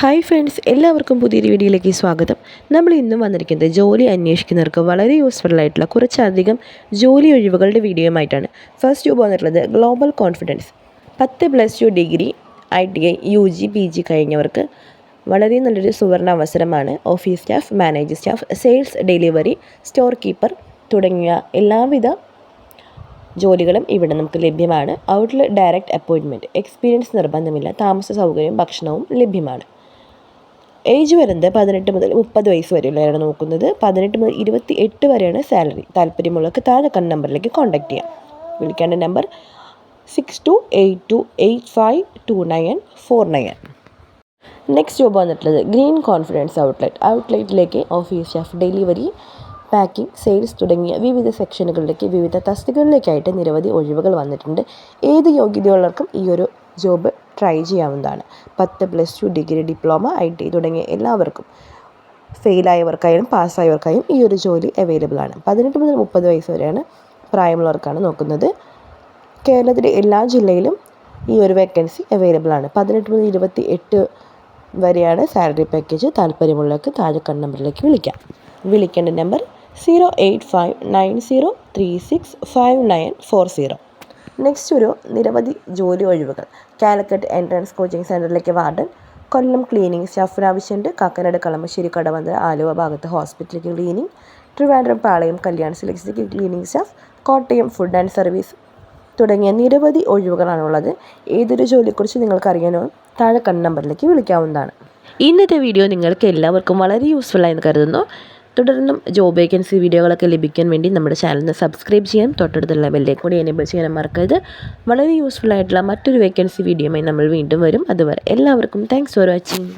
Hi friends എല്ലാവർക്കും പുതിയൊരു വീഡിയോയിലേക്ക് സ്വാഗതം. നമ്മൾ ഇന്നും വന്നിരിക്കുന്നത് ജോലി അന്വേഷിക്കുന്നവർക്ക് വളരെ യൂസ്ഫുൾ ആയിട്ടുള്ള കുറച്ചധികം ജോലി ഒഴിവുകളുടെ വീഡിയോയുമായിട്ടാണ്. ഫസ്റ്റ് ജോബ് വന്നിട്ടുള്ളത് ഗ്ലോബൽ കോൺഫിഡൻസ് പത്ത് plus two degree I T I U G P G കഴിഞ്ഞവർക്ക് വളരെ നല്ലൊരു സുവർണ അവസരമാണ്. Office staff manager staff sales delivery store keeper തുടങ്ങിയ എല്ലാവിധ ജോലികളും ഇവിടെ നമുക്ക് ലഭ്യമാണ്. ഔട്ട്ലെറ്റ് ഡയറക്റ്റ് അപ്പോയിൻമെന്റ് എക്സ്പീരിയൻസ് നിർബന്ധമില്ല. താമസ സൗകര്യവും ഭക്ഷണവും ലഭ്യമാണ്. ഏജ് വരുന്നത് പതിനെട്ട് മുതൽ മുപ്പത് വയസ്സ് വരെയുള്ളവരാണ് നോക്കുന്നത്. പതിനെട്ട് മുതൽ ഇരുപത്തി എട്ട് വരെയാണ് സാലറി താല്പര്യമുള്ളവർക്ക് താഴെ കണ്ട നമ്പറിലേക്ക് കോൺടാക്ട് ചെയ്യാം. വിളിക്കേണ്ട number six two eight two eight five two nine four nine next job വന്നിട്ടുള്ളത് green confidence outlet ഔട്ട്ലെറ്റിലേക്ക് office staff delivery packing sales തുടങ്ങിയ വിവിധ സെക്ഷനുകളിലേക്ക് വിവിധ തസ്തികകളിലേക്കായിട്ട് നിരവധി ഒഴിവുകൾ വന്നിട്ടുണ്ട്. ഏത് യോഗ്യതയുള്ളവർക്കും ഈ ഒരു ജോബ് ട്രൈ ചെയ്യാവുന്നതാണ്. പത്ത് plus two degree diploma I T തുടങ്ങിയ എല്ലാവർക്കും ഫെയിലായവർക്കായാലും പാസ്സായവർക്കായും ഈ ഒരു ജോലി അവൈലബിൾ ആണ്. പതിനെട്ട് മുതൽ മുപ്പത് വയസ്സ് വരെയാണ് പ്രായമുള്ളവർക്കാണ് നോക്കുന്നത്. കേരളത്തിലെ എല്ലാ ജില്ലയിലും ഈ ഒരു വേക്കൻസി അവൈലബിൾ ആണ്. പതിനെട്ട് മുതൽ ഇരുപത്തി എട്ട് വരെയാണ് സാലറി പാക്കേജ് താല്പര്യമുള്ളവർക്ക് താഴെ നമ്പറിലേക്ക് വിളിക്കാം. വിളിക്കേണ്ട number zero eight five nine zero three six five nine four zero next ഒരു നിരവധി ജോലി ഒഴിവുകൾ. കാലിക്കറ്റ് എൻട്രൻസ് കോച്ചിങ് സെന്ററിലേക്ക് വാർഡൻ കൊല്ലം ക്ലീനിങ് സ്റ്റാഫിന് ആവശ്യമുണ്ട്. കാക്കനാട് കളമശ്ശേരി കടവന്തര ആലുവ ഭാഗത്ത് ഹോസ്പിറ്റലിലേക്ക് cleaning Trivandrum Palayam Kalyan സിലക്സിലേക്ക് cleaning staff Kottayam food and service തുടങ്ങിയ നിരവധി ഒഴിവുകളാണുള്ളത് ഏതൊരു ജോലിയെക്കുറിച്ച് നിങ്ങൾക്കറിയാനോ താഴെ കണ്ണ നമ്പറിലേക്ക് വിളിക്കാവുന്നതാണ്. ഇന്നത്തെ വീഡിയോ നിങ്ങൾക്ക് എല്ലാവർക്കും വളരെ യൂസ്ഫുൾ എന്ന് കരുതുന്നു. തുടർന്നും ജോബ് വേക്കൻസി വീഡിയോകളൊക്കെ ലഭിക്കാൻ വേണ്ടി നമ്മുടെ ചാനലിന് സബ്സ്ക്രൈബ് ചെയ്യാൻ തൊട്ടടുത്തുള്ള ബെല്ലേക്ക് കൂടി എനേബിൾ ചെയ്യാൻ മറക്കരുത്. വളരെ യൂസ്ഫുൾ ആയിട്ടുള്ള മറ്റൊരു വേക്കൻസി വീഡിയോയുമായി നമ്മൾ വീണ്ടും വരും. അതുവരെ എല്ലാവർക്കും താങ്ക്സ് ഫോർ വാച്ചിങ്